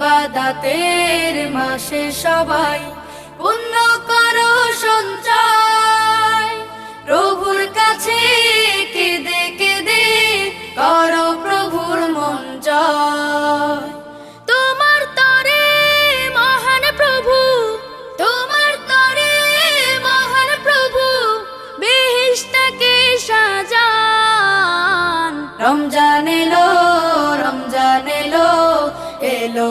ইবাদাতের মাসে সবাই পুণ্য করো সঞ্চয়। প্রভুর কাছে কেঁদে কেঁদে করো প্রভুর মন জয়। তোমার প্রভু, তোমার মহান প্রভু রমজান এলো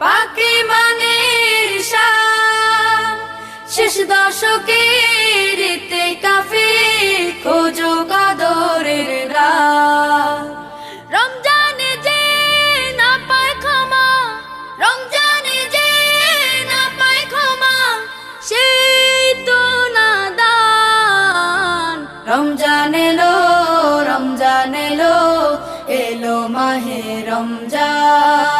পাকি সার শেষ দশকের কাফে, খোঁজো কদরের রমজানে যে রমজানে যে না তো রমজান এলো রমজান এলো এলো মাহে রমজান।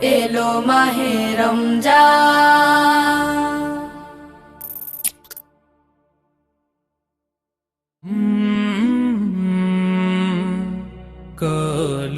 এলো মাহে রমজান। কাল